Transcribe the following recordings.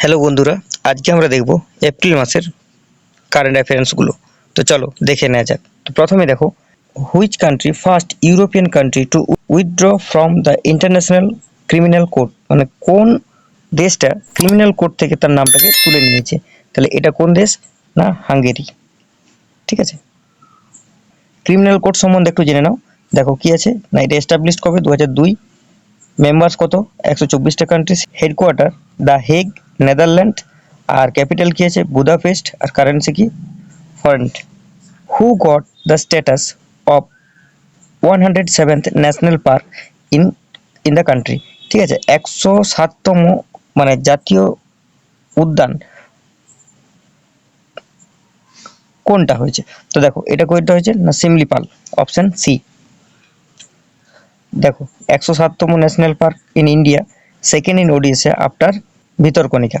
Hello বন্ধুরা, আজকে আমরা দেখব এপ্রিল মাসের কারেন্ট অ্যাফেয়ার্সগুলো তো চলো দেখে নেওয়া যাক। তো প্রথমে দেখো which country first European country to withdraw from the International Criminal Court মানে কোন দেশটা ক্রিমিনাল কোর্ট থেকে তার নামটাকে তুলে নিয়েছে? তাহলে এটা কোন দেশ? না, হাঙ্গেরি। ঠিক আছে? ক্রিমিনাল কোর্ট সম্বন্ধে একটু জেনে নাও। দেখো কি আছে? না, এটা এস্টাবলিশ কবে? দু হাজার দুই। মেম্বার্স কত? একশো চব্বিশটা countries headquarter the Hague Netherlands, R capital কি আছে? বুদাপেস্ট, আর কারেন্সি কি? Forint. Who got the status of one hundred seventh national park in in the country ঠিক আছে, একশো সাততম মানে জাতীয় উদ্যান। কোনটা হয়েছে? তো দেখো, এটা কোনটা হয়েছে? না, সিমলিপাল। অপশন সি দেখো, একশো সাততম national park in India second in Odisha after Bhitarkanika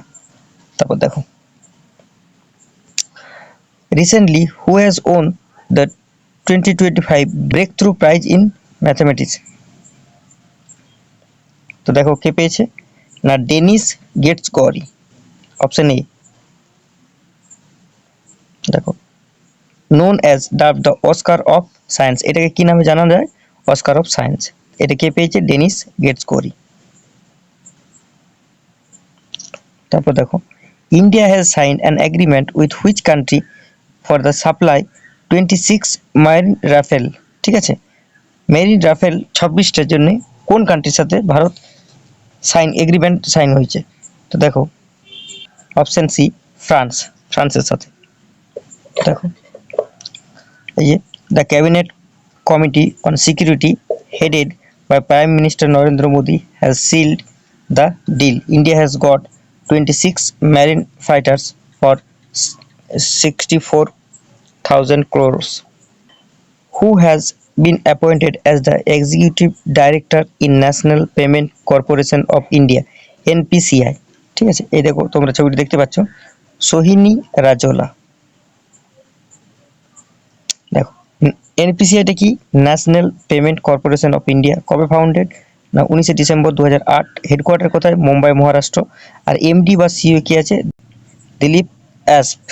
তারপর দেখো। Recently who has won the twenty twenty five breakthrough prize in mathematics তো দেখো কে পেয়েছে? না, Dennis Gaitsgory. Option A দেখো। Known as dub the Oscar of science এটাকে কি নামে জানা যায়? অস্কার অফ সায়েন্স এটা কে পেয়েছে? ডেনিস গেটস কোরি তারপর দেখো India has sign an agreement with which country for the supply twenty six mine Rafale ঠিক আছে? মেরিন রাফেল ছাব্বিশটার জন্য কোন কান্ট্রির সাথে ভারত সাইন এগ্রিমেন্ট সাইন হয়েছে? তো দেখো অপশন সি ফ্রান্স ফ্রান্সের সাথে। দেখো, এই যে the cabinet committee on security headed by Prime Minister Narendra Modi has sealed the deal. India has got 26 marine fighters for s- 64,000 crores. Who has been appointed as the executive director in National Payment Corporation of India NPCI ঠিক আছে এই দেখো তোমরা ছবিটি দেখতে পাচ্ছ সোহিনী রাজোলা দেখো এনপিসিআইটা কি national payment corporation of India কবে ফাউন্ডেড না, উনিশে ডিসেম্বর দু হাজার আট হেডকোয়ার্টার কোথায়? মুম্বাই, মহারাষ্ট্র। আর এমডি বা সিও কি আছে? Dilip Asbe.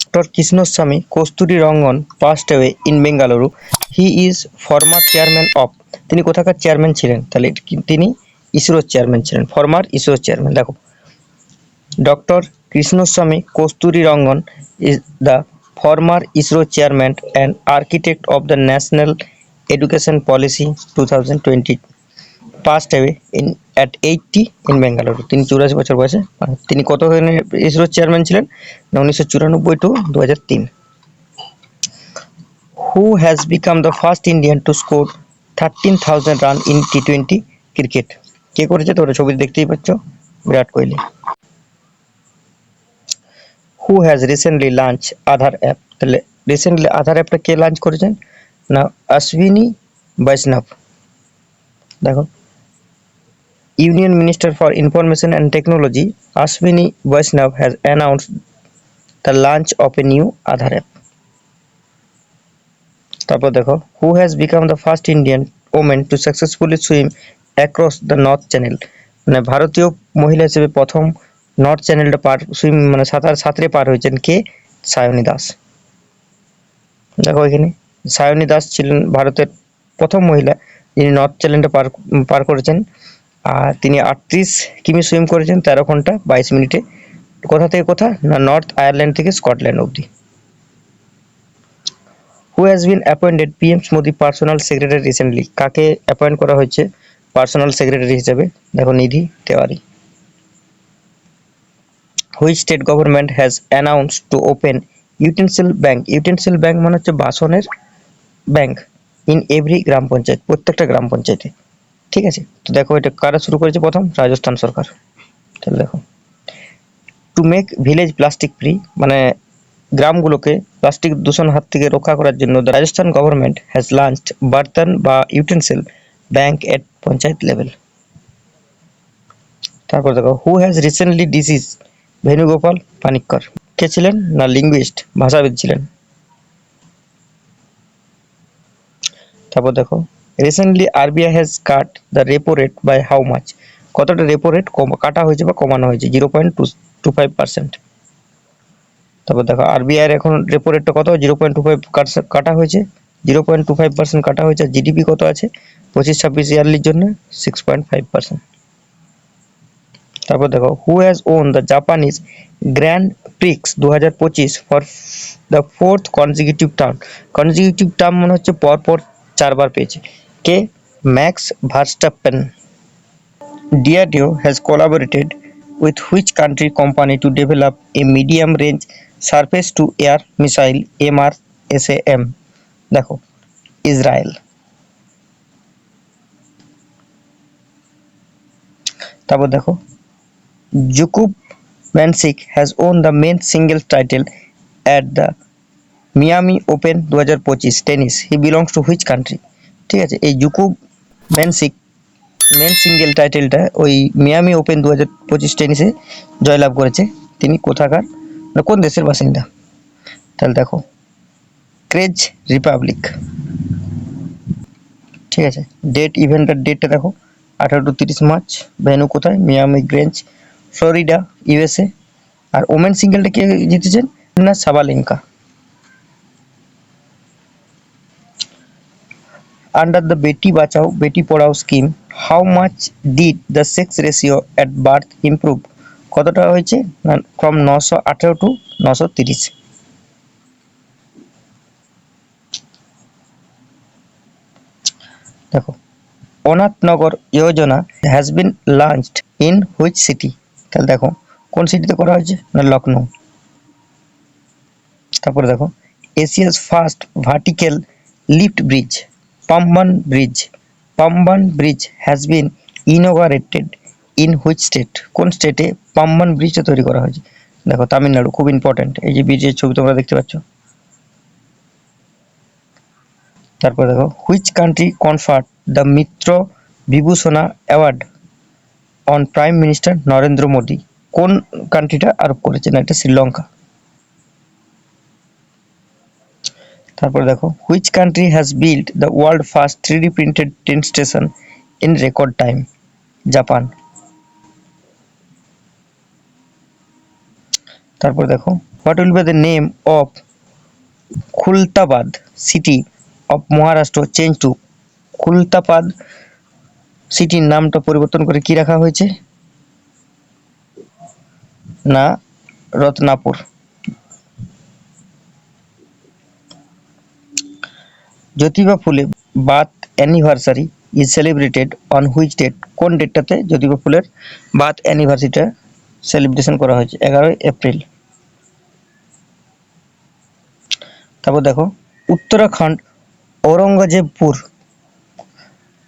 Doctor Krishnaswamy, Kasturi Rangan passed away in Bengaluru he is former chairman of তিনি কোথাকার চেয়ারম্যান ছিলেন? তাহলে তিনি ইসরোর চেয়ারম্যান ছিলেন। ফর্মার ইসরোর চেয়ারম্যান দেখো, doctor Krishnaswamy Kosturi Rangan is the former ISRO chairman and architect of the National Education Policy 2020. Passed away in, at 80 in Bangalore. তিনি চুরাশি বছর বয়সে তিনি কত ইসরোর চেয়ারম্যান ছিলেন উনিশশো চুরানব্বই টু দু হাজার তিন who has become the first Indian to score thirteen thousand run in T twenty cricket কে করেছে তোমরা ছবি দেখতেই পাচ্ছ, Virat Kohli who has recently launch Aadhaar app তাহলে রিসেন্টলি আধার অ্যাপটা কে লঞ্চ করেছেন? না অশ্বিনী বৈষ্ণব দেখো। Union minister for information and technology Ashwini Vaishnaw has announced the launch of a new Aadhaar app তারপর দেখো who has become the first Indian women to successfully swim across the North Channel মানে ভারতীয় মহিলা হিসেবে প্রথম north চ্যানেলটা পার swim মানে সাঁতার সাঁতরে পার হয়েছেন কে? সায়নী দাস। দেখো এখানে। সায়নী দাস ছিলেন ভারতের প্রথম মহিলা যিনি নর্থ চ্যানেলটা পার পার করেছেন। আর তিনি আটত্রিশ কিমি সুইম করেছেন তেরো ঘণ্টা বাইশ মিনিটে। কোথা থেকে কোথা? না নর্থ আয়ারল্যান্ড থেকে স্কটল্যান্ড অবধি। Who has been appointed PM Modi personal secretary recently কাকে অ্যাপয়েন্ট করা হয়েছে? পার্সোনাল সেক্রেটারি হিসেবে। দেখো Nidhi Tewari. Which state government has announced to open utensil bank utensil bank মানে হচ্ছে বাসনের bank in every gram panchayat, প্রত্যেকটা গ্রাম পঞ্চায়েতে। ঠিক আছে? তো দেখো এটা কারা শুরু করেছে প্রথম? রাজস্থান সরকার। তাহলে দেখো। To make village plastic free মানে গ্রামগুলোকে প্লাস্টিক দূষণ হাত থেকে রক্ষা করার জন্য Rajasthan government has launched bartan বা utensil bank at panchayat level তারপর দেখো who has recently deceased Venugopal Panicker. কে ছিলেন না লিঙ্গুইস্ট ভাষাবিদ ছিলেন? তারপর দেখো recently RBI has cut the repo rate by how much কতটা রেপো রেট কাটা হয়েছে বা কমানো হয়েছে? Zero point two two five percent তারপর দেখো আরবিআইয়ের এখন রেপো রেটটা কত? জিরো পয়েন্ট টু ফাইভ কাটা হয়েছে। Zero point two five percent কাটা হয়েছে। জিডিপি কত আছে? পঁচিশ ছাব্বিশ ইয়ারলির জন্য সিক্স পয়েন্ট ফাইভ পার্সেন্ট তারপর দেখো who has won the Japanese Grand Prix দু হাজার পঁচিশ for the fourth consecutive term consecutive term মনে হচ্ছে পরপর চারবার পেয়েছে। কে? Max Verstappen DRDO has collaborated with which country company to develop a medium range surface to air missile MR SAM দেখো Israel তারপর দেখো has won the men single title at the Miami Open দু হাজার পঁচিশ tennis he belongs to which country ঠিক আছে, এই জুকুব ম্যানসিক men single টাইটেলটা ওই মিয়ামি ওপেন দু হাজার পঁচিশ টেনিসে জয়লাভ করেছে। তিনি কোথাকার? না, কোন দেশের বাসিন্দা? তাহলে দেখো ক্রেজ রিপাবলিক ঠিক আছে ডেট ইভেন্টের ডেটটা দেখো। আঠারো টু তিরিশ মার্চ, ভেনু কোথায়? Miami Grange Florida, USA. আর ওমেন সিঙ্গেলটা কে জিতেছেন? না, Sabalenka. Under the Beti Bachao Beti Padhao scheme, how much did the sex ratio at birth improve? কতটা হয়েছে? ফ্রম নশো আঠেরো টু নশো তিরিশ। দেখো Anathnagar Yojana has been launched in which city তাহলে দেখো, কোন সিটিতে করা হয়েছে? না লখনৌ তারপরে দেখো, Asia's first vertical lift bridge Pamban bridge Pamban bridge has been inaugurated in which state কোন স্টেটে পাম্বান ব্রিজটা তৈরি করা হয়েছে? দেখো, তামিলনাড়ু, খুব ইম্পর্ট্যান্ট এই যে ব্রিজের ছবি তোমরা দেখতে পাচ্ছ। তারপর দেখো which country conferred the Mitra Vibhushana award on prime minister Narendra Modi কোন কান্ট্রিটা আরোপ করেছে না এটা শ্রীলঙ্কা। তারপর দেখো which country has build the world first three printed train station in record time Japan তারপর দেখো what will be the name of Khuldabad city of Maharashtra change to Khuldabad সিটির নামটা পরিবর্তন করে কি রাখা হয়েছে? না, Ratnapur. Jyotiba Phule birth anniversary is celebrated on which date কোন ডেটটাতে জ্যোতিবা ফুলের বার্থ অ্যানিভার্সারিটা সেলিব্রেশন করা হয়েছে? এগারোই এপ্রিল। তারপর দেখো, Uttarakhand, Aurangzebpur.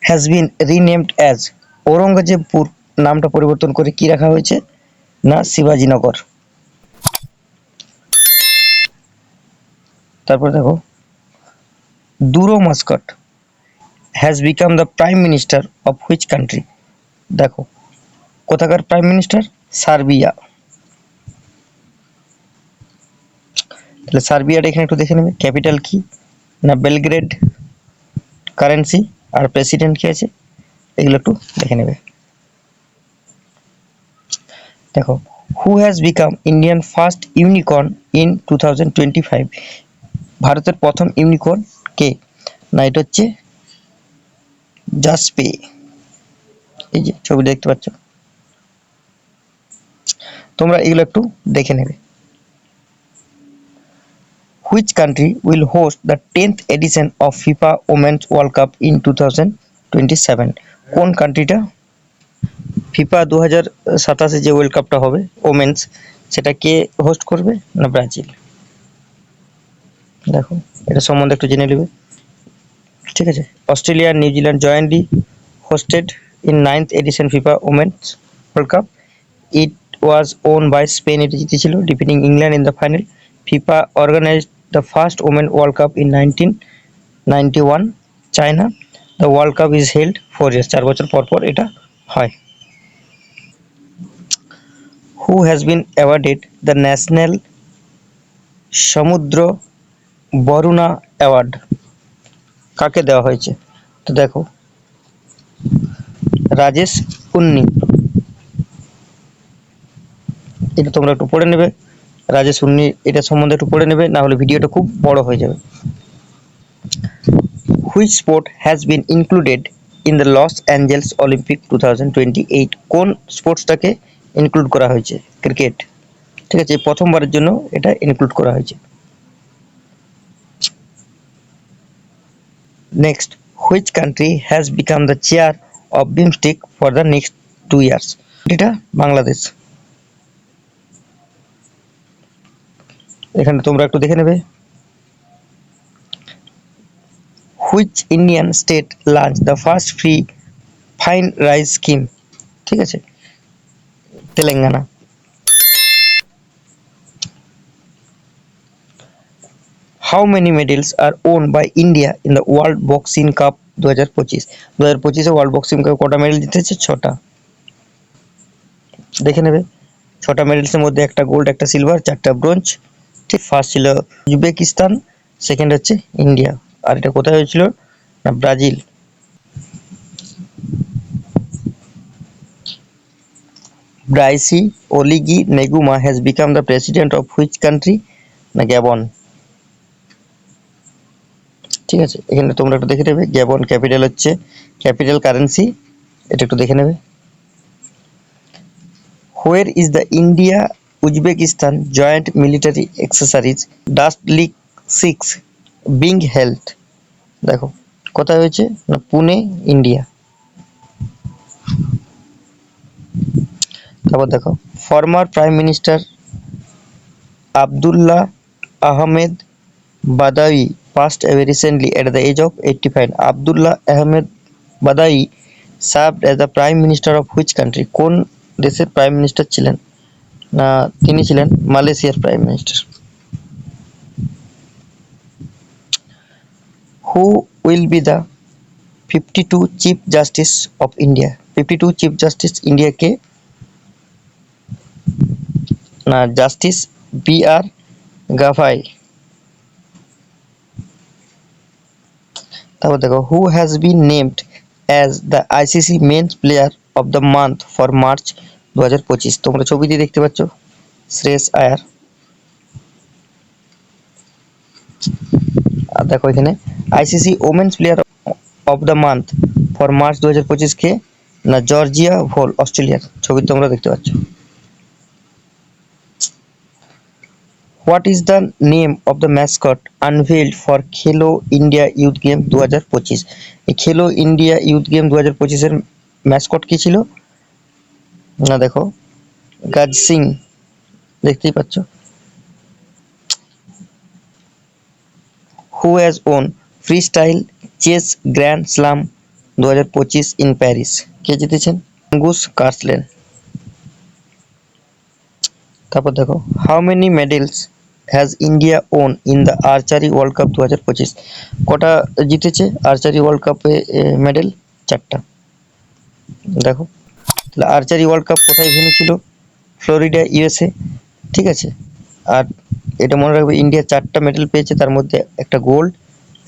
Has been renamed as Aurangzebpur নামটা পরিবর্তন করে কি রাখা হয়েছে? না, শিবাজীনগর। তারপর দেখো, দুরো Mascot has become the prime minister of which country দেখো, কোথাকার প্রাইম মিনিস্টার সার্বিয়া। তাহলে সার্বিয়াটা এখানে একটু দেখে নেবে। ক্যাপিটাল কি? না, বেলগ্রেড? কারেন্সি আর প্রেসিডেন্ট কি আছে? এগুলো একটু দেখে নেবে। দেখো who has become Indian first unicorn in to ভারতের প্রথম ইউনিকর্ন কে? না, এটা হচ্ছে জাসপে এই যে ছবি দেখতে পাচ্ছ? তোমরা এগুলো একটু দেখে নেবে। Host the tenth edition of FIFA women's World Cup in two thousand twenty seven কোন কান্ট্রিটা ফিফা দু হাজার সাতাশে যে ওয়ার্ল্ড কাপটা হবে ওমেন্স সেটা কে হোস্ট করবে না ব্রাজিল? দেখো, এটা সম্বন্ধে একটু জেনে নেবে। ঠিক আছে? Australia New Zealand jointly hosted in ninth edition FIFA women's world cup it was won by Spain এটি জিতেছিল defeating England in the final FIFA organised women world cup in nineteen ninety one China the world cup is held four years চার বছর পর পর এটা হয়। Who has been awarded the national Samudra Varuna award কাকে দেওয়া হয়েছে? তো দেখো, রাজেশ উন্নি। এটা তোমরা একটু পড়ে নেবে। রাজেশ উন্নি এটা সম্বন্ধে একটু পড়ে নেবে না হলে ভিডিওটা খুব বড় হয়ে যাবে। Which sport has been included in the Los Angeles Olympic two thousand twenty eight কোন স্পোর্টসটাকে ইনক্লুড করা হয়েছে? ক্রিকেট ঠিক আছে প্রথমবারের জন্য এটা ইনক্লুড করা হয়েছে। Next which country has become the chair of BIMSTEC for the next two years এটা বাংলাদেশ। এখানে তোমরা একটু দেখে নেবে। Which Indian state launch the first free fine rice scheme ঠিক আছে? Telangana. How many medals are won by India in the world boxing cup দু হাজার পঁচিশ? দু হাজার পঁচিশে ওয়ার্ল্ড বক্সিং কাপ কটা মেডেল জিতেছে? ছটা। দেখে নেবে। ছটা মেডেলসের মধ্যে একটা গোল্ড একটা সিলভার চারটা ব্রোঞ্জ ঠিক ফার্স্ট ছিল উজবেকিস্তান সেকেন্ড হচ্ছে ইন্ডিয়া আর এটা কোথায় হয়েছিল? না Brazil Brice Oligui Nguema has become the president of which country না গ্যাবন ঠিক আছে, এখানে তোমরা একটু দেখে নেবে। গ্যাবন ক্যাপিটাল হচ্ছে ক্যাপিটাল কারেন্সি এটা একটু দেখে নেবে। Where is the India Uzbekistan joint military exercise Dustlik six being held দেখো, কোথায় হয়েছে? পুনে ইন্ডিয়া তারপর দেখো former prime minister Abdullah Ahmad Badawi passed away recently at the age of 85 Abdullah Ahmad Badawi served as the prime minister of which country? কোন দেশের prime minister ছিলেন? তিনি ছিলেন মালয়েশিয়ার prime minister who will be the fifty two chief justice of India fifty two chief justice ইন্ডিয়াকে না justice B R Gavai তারপর দেখো who has been named as the ICC men's player of the month for March দু হাজার পঁচিশ। তোমরা ছবিতে দেখতে পাচ্ছ? শ্রেয়স আয়ার। আর দেখো এখানে ICC women's player of the month for March দু হাজার পঁচিশকে না জর্জিয়া ভোল অস্ট্রেলিয়ার ছবি তোমরা দেখতে পাচ্ছ। What is the name of the mascot unveiled for Khelo India youth game দু হাজার পঁচিশ? এই খেলো ইন্ডিয়া ইউথ গেম দু হাজার পঁচিশের ম্যাসকট কী ছিল? না, দেখো। গাজ সিং, দেখতেই পাচ্ছ। Who has won free style chess grand slam দু হাজার পঁচিশ ইন প্যারিস কে জিতেছেন? গুস কার্সলেন তারপর দেখো how many medals has India won in the archery world cup দু হাজার পঁচিশ? কটা জিতেছে আর্চারি ওয়ার্ল্ড কাপে মেডেল চারটা। দেখো। তাহলে আর্চারি ওয়ার্ল্ড কাপ কোথায় ভেন্যু ছিল ফ্লোরিডা ইউএসএ ঠিক আছে? আর এটা মনে রাখবে ইন্ডিয়া চারটা মেডেল পেয়েছে, তার মধ্যে একটা গোল্ড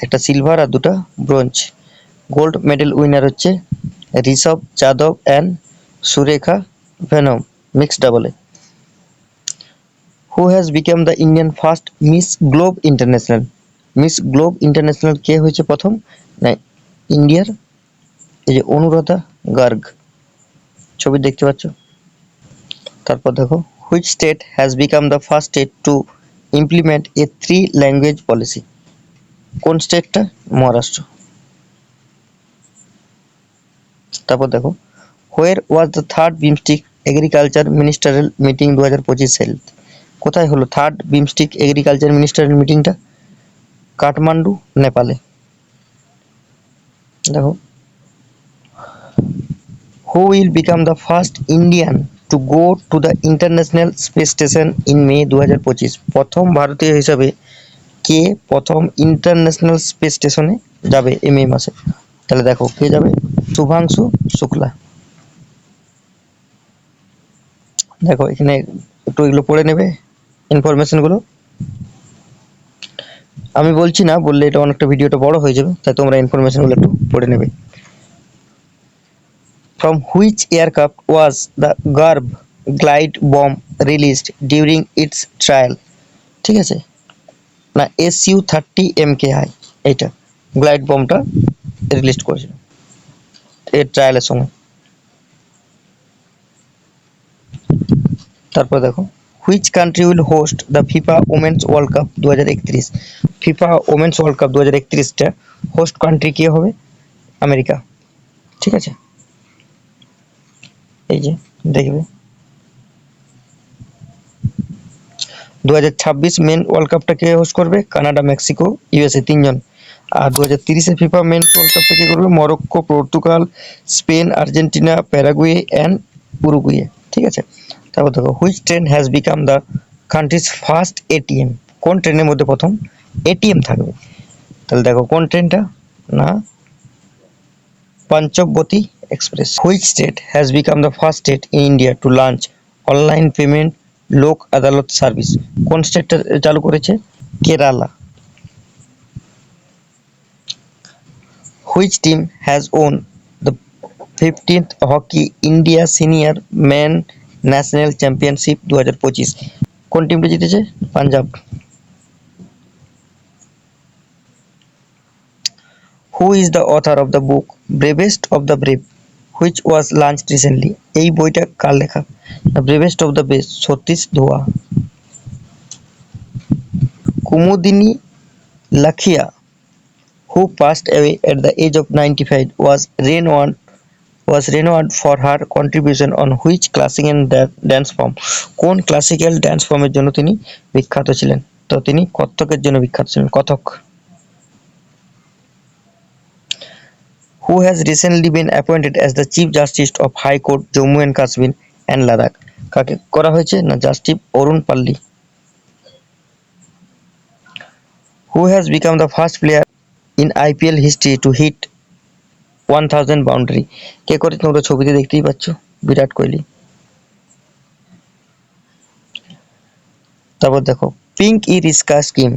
একটা সিলভার আর দুটা ব্রোঞ্জ গোল্ড মেডেল উইনার হচ্ছে Rishabh Yadav and Surekha Vennam mix ডাবলে who has become the Indian first Miss Globe International Miss Globe International কে হয়েছে প্রথম? না ইন্ডিয়ার এই যে অনুরাধা গার্গ। ছবি দেখতে পাচ্ছ? তারপর দেখো which state has become the first state to implement a three language policy কোন স্টেটটা মহারাষ্ট্র। তারপর দেখো where was the third BIMSTEC agriculture ministerial meeting দু হাজার পঁচিশ হেলথ কোথায় হলো থার্ড বিমস্টিক এগ্রিকালচার মিনিস্টারাল মিটিংটা কাঠমান্ডু, নেপালে। দেখো become the first Indian to go to the International Space Station in May দু হাজার পঁচিশ প্রথম ভারতীয় হিসাবে কে প্রথম ইন্টারন্যাশনাল স্পেস স্টেশনে যাবে এই মে মাসে? তাহলে দেখো, কে যাবে? শুভাংশু শুক্লা। দেখো, এখানে একটু এগুলো পড়ে নেবে ইনফরমেশনগুলো আমি বলছি না, বললে এটা অনেকটা ভিডিওটা বড় হয়ে যাবে, তাই তোমরা ইনফরমেশনগুলো একটু পড়ে নেবে। From which aircraft was the Garb glide bomb released during its trial? ঠিক আছে? না S U thirty M K I এইটা গ্লাইড বমটা রিলিজ করেছিল এর ট্রায়ালের সময়। তারপর দেখো which country will host the FIFA women's world cup দু হাজার একত্রিশ? ফিফা ওমেন্স ওয়ার্ল্ড কাপ দু হাজার একত্রিশটা হোস্ট কান্ট্রি কে হবে? আমেরিকা। ঠিক আছে? এই যে, দেখবে। দু হাজার ছাব্বিশ মেন ওয়ার্ল্ড কাপটা কে হোস্ট করবে? কানাডা, মেক্সিকো ইউএসএ তিনজন। আর দু হাজার তিরিশে ফিফা মেন ওয়ার্ল্ড কাপটা কে করবে? Morocco, Portugal, Spain, Argentina, Paraguay and Uruguay. ঠিক আছে? তারপর দেখো which train has become the country's first ATM কোন ট্রেনের মধ্যে প্রথম? এটিএম থাকবে। তাহলে দেখো কোন ট্রেনটা না, Panchavati express which state has become the first state in India to launch online payment Lok Adalat service কোন স্টেটটা চালু করেছে? Kerala which team has won the fifteenth hockey India senior man national championship দু হাজার পঁচিশ কোন টিমটা জিতেছে? Punjab who is the author of the book bravest of the brave which was launch recently এই বইটা কার লেখা? The bravest of the best Satish ধোয়া Kumudini Lakhia who passed who passed away at the age of 95 was renowned, was for her contribution on which classical da- dance form কোন classical dance ফর্মের জন্য তিনি বিখ্যাত ছিলেন? তো তিনি কত্থকের জন্য বিখ্যাত ছিলেন। কথক who has recently been appointed as the chief justice of high court, jammu and kashmir and কাকে করা হয়েছে না জাস্টিপ অরুণ পাল্লি who has become the first player in IPL history to hit one thousand boundary কে করে তোমরা ছবিতে দেখতেই পাচ্ছ? বিরাট কোহলি। তারপর দেখো পিঙ্ক ই রিস্কা স্কিম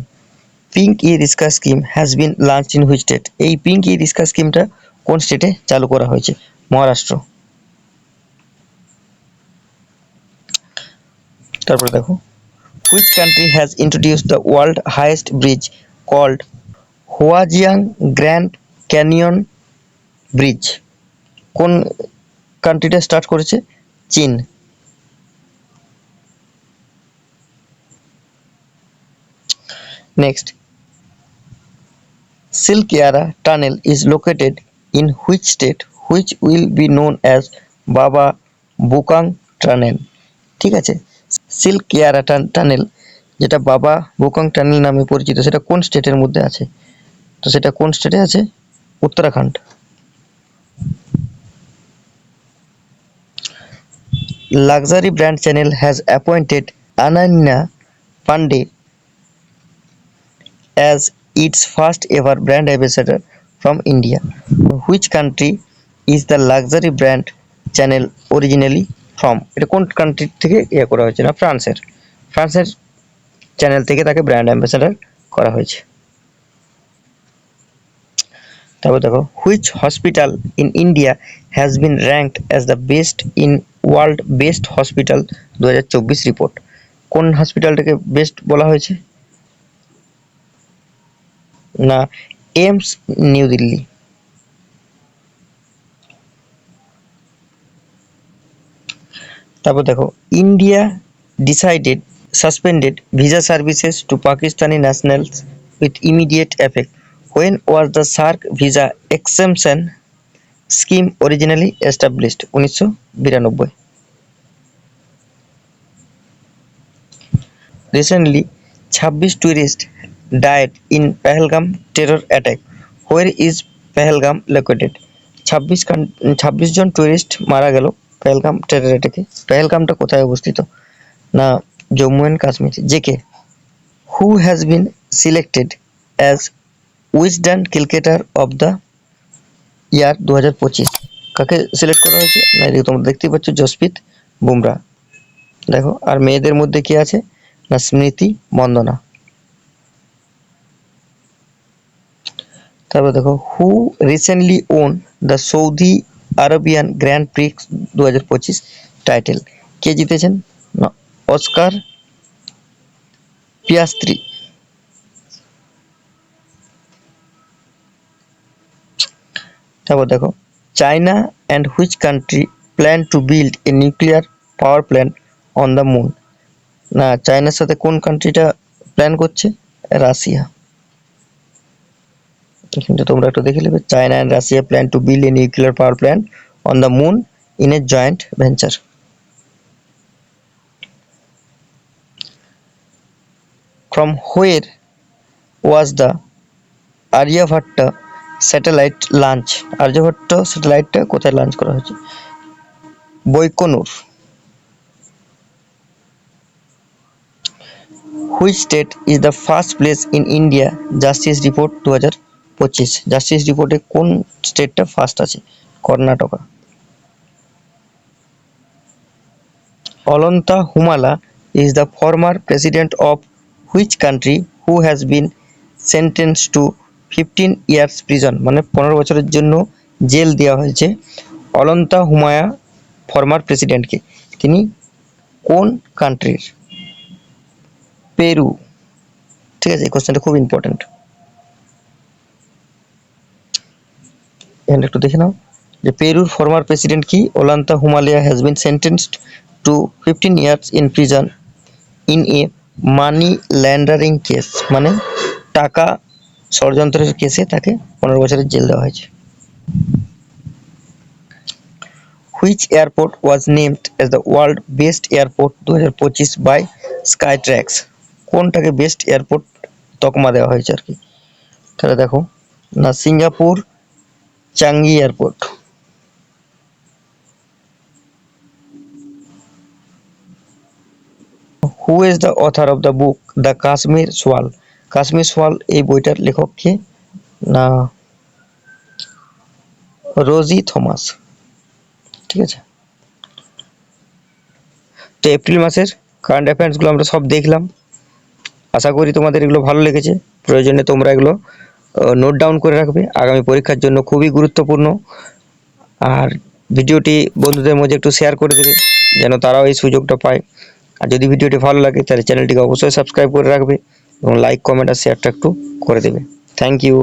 পিঙ্ক ই রিস্কা scheme has been launch in which state এই পিঙ্ক ই রিস্কা স্কিমটা কোন স্টেটে চালু করা হয়েছে? মহারাষ্ট্র। তারপর দেখো which country has introduce the world highest bridge called Huajiang grand canyon bridge কোন কান্ট্রিটা স্টার্ট করেছে? চীন। Next Silkyara tunnel is located in which state which will be known as Baba Baukhnag tunnel ঠিক আছে? সিল্ক কেয়ারা টান tunnel যেটা বাবা Baukhnag tunnel নামে পরিচিত, সেটা কোন স্টেটের মধ্যে আছে? তো সেটা কোন স্টেটে আছে? Uttarakhand. Luxury brand Chanel has appointed Ananya Panday as its first ever brand ambassador from India. Which country is the luxury brand channel originally from? এটা কোন কান্ট্রি থেকে ইয়ে করা হয়েছে না ফ্রান্সের ফ্রান্সের চ্যানেল থেকে তাকে ব্র্যান্ড অ্যাম্বাসেডর করা হয়েছে তারপর দেখো which hospital in India has been ranked as the best in world best hospital দু হাজার চব্বিশ রিপোর্ট কোন হসপিটালটাকে বেস্ট বলা হয়েছে না এইমস নিউ দিল্লি তারপর দেখো India decided suspended visa services to Pakistani nationals with immediate effect when was the SARC visa exemption scheme originally established? উনিশশো বিরানব্বই। Recently 26 tourists died in Pahalgam terror attack. Where is Pahalgam located? 26 কান- 26 জন tourist মারা গেল Pahalgam terror অ্যাটাকে পেহেলগামটা কোথায় অবস্থিত? না, Jammu and Kashmir. JK who has been selected as Wisden cricketer of the year দু হাজার পঁচিশ কাকে সিলেক্ট করা হয়েছে? না এদিকে তোমরা দেখতেই পাচ্ছ, জসপ্রীত বুমরা। দেখো, আর মেয়েদের মধ্যে কি আছে? না, স্মৃতি মন্দনা তারপর দেখো who recently won the Saudi Arabian grand prix দু হাজার পঁচিশ টাইটেল কে জিতেছেন? অস্কার পিয়াস্ত্রি তারপর দেখো China and which country plan to build a nuclear power plant on the moon না চায়নার সাথে কোন কান্ট্রিটা প্ল্যান করছে? রাশিয়া। কিন্তু তোমরা একটু দেখে নেবে। China and Russia plan to build a nuclear power plant on the moon in a joint venture from where was the Aryabhata satellite launch Aryabhata স্যাটেলাইটটা কোথায় লঞ্চ করা হয়েছে? Baikonur which state is the first place in India justice report দু হাজার পঁচিশ। Justice রিপোর্টে কোন স্টেটটা first আছে? Karnataka. অলন্তা হুমালা is the former president of which country who has been sentenced to 15 years prison? মানে পনেরো বছরের জন্য জেল দেওয়া হয়েছে অলন্তা হুমায়া ফর্মার প্রেসিডেন্টকে তিনি কোন কান্ট্রির পেরু। ঠিক আছে, এই কোশ্চেনটা খুব ইম্পর্ট্যান্ট এখানে একটু দেখে নাও। যে পেরুর ফর্মার প্রেসিডেন্ট কি? Ollanta Humala has been sentenced to fifteen years in prison in a money laundering case মানে টাকা ষড়যন্ত্রের কেসে তাকে পনেরো বছরের জেল দেওয়া হয়েছে। Which airport was named as the world best airport দু হাজার পঁচিশ বাই স্কাই ট্র্যাক্স কোনটাকে বেস্ট এয়ারপোর্ট তকমা দেওয়া হয়েছে আর কি? তাহলে দেখো, না, Singapore Changi airport who is the author of the book the Kashmir সোয়াল কাশ্মীর সোয়াল এই বইটার লেখক কে? না রোজি থমাস ঠিক আছে? তো এপ্রিল মাসের কারেন্ট অ্যাফেয়ার্সগুলো আমরা সব দেখলাম। আশা করি তোমাদের এগুলো ভালো লেগেছে। প্রয়োজনে তোমরা এগুলো নোট ডাউন করে রাখবে। আগামী পরীক্ষার জন্য খুবই গুরুত্বপূর্ণ। আর ভিডিওটি বন্ধুদের মধ্যে একটু শেয়ার করে দেবে, যেন তারাও এই সুযোগটা পায়। আর যদি ভিডিওটি ভালো লাগে, তাহলে চ্যানেলটিকে অবশ্যই সাবস্ক্রাইব করে রাখবে এবং লাইক কমেন্ট আর শেয়ারটা একটু করে দেবে। Thank you